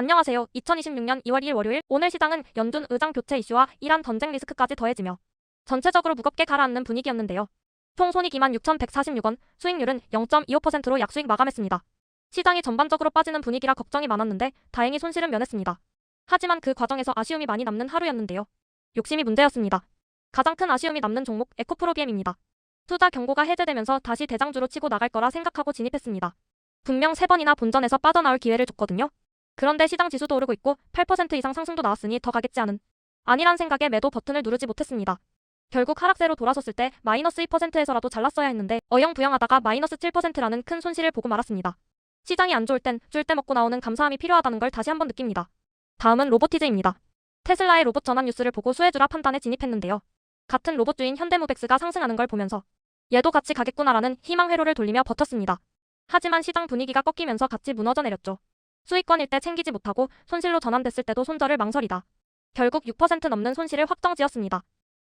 안녕하세요. 2026년 2월 2일 월요일 오늘 시장은 연준 의장 교체 이슈와 이란 전쟁 리스크까지 더해지며 전체적으로 무겁게 가라앉는 분위기였는데요. 총 손익 2만 6,146원, 수익률은 0.25%로 약수익 마감했습니다. 시장이 전반적으로 빠지는 분위기라 걱정이 많았는데 다행히 손실은 면했습니다. 하지만 그 과정에서 아쉬움이 많이 남는 하루였는데요. 욕심이 문제였습니다. 가장 큰 아쉬움이 남는 종목 에코프로비엠입니다. 투자 경고가 해제되면서 다시 대장주로 치고 나갈 거라 생각하고 진입했습니다. 분명 3번이나 본전에서 빠져나올 기회를 줬거든요. 그런데 시장 지수도 오르고 있고 8% 이상 상승도 나왔으니 더 가겠지 않은 아니란 생각에 매도 버튼을 누르지 못했습니다. 결국 하락세로 돌아섰을 때 마이너스 2%에서라도 잘랐어야 했는데 어영부영하다가 마이너스 7%라는 큰 손실을 보고 말았습니다. 시장이 안 좋을 땐 줄 때 먹고 나오는 감사함이 필요하다는 걸 다시 한번 느낍니다. 다음은 로보티즈입니다. 테슬라의 로봇 전환 뉴스를 보고 수혜주라 판단에 진입했는데요. 같은 로봇주인 현대모백스가 상승하는 걸 보면서 얘도 같이 가겠구나라는 희망 회로를 돌리며 버텼습니다. 하지만 시장 분위기가 꺾이면서 같이 무너져 내렸죠. 수익권일 때 챙기지 못하고 손실로 전환됐을 때도 손절을 망설이다. 결국 6% 넘는 손실을 확정지었습니다.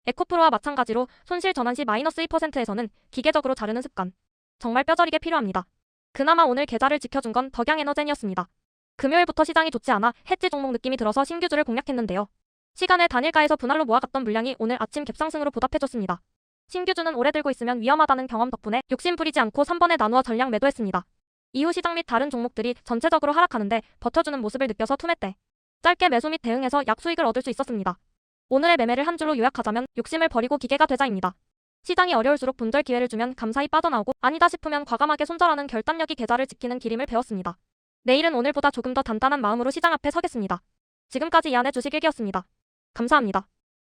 에코프로와 마찬가지로 손실 전환 시 마이너스 2%에서는 기계적으로 자르는 습관. 정말 뼈저리게 필요합니다. 그나마 오늘 계좌를 지켜준 건 덕양에너젠이었습니다. 금요일부터 시장이 좋지 않아 해지 종목 느낌이 들어서 신규주를 공략했는데요. 시간을 단일가에서 분할로 모아갔던 물량이 오늘 아침 갭상승으로 보답해줬습니다. 신규주는 오래 들고 있으면 위험하다는 경험 덕분에 욕심 부리지 않고 3번에 나누어 전량 매도했습니다. 이후 시장 및 다른 종목들이 전체적으로 하락하는데 버텨주는 모습을 느껴서 투매 때 짧게 매수 및 대응해서 약수익을 얻을 수 있었습니다. 오늘의 매매를 한 줄로 요약하자면 욕심을 버리고 기계가 되자입니다. 시장이 어려울수록 본절 기회를 주면 감사히 빠져나오고 아니다 싶으면 과감하게 손절하는 결단력이 계좌를 지키는 기림을 배웠습니다. 내일은 오늘보다 조금 더 단단한 마음으로 시장 앞에 서겠습니다. 지금까지 이안의 주식 일기였습니다. 감사합니다.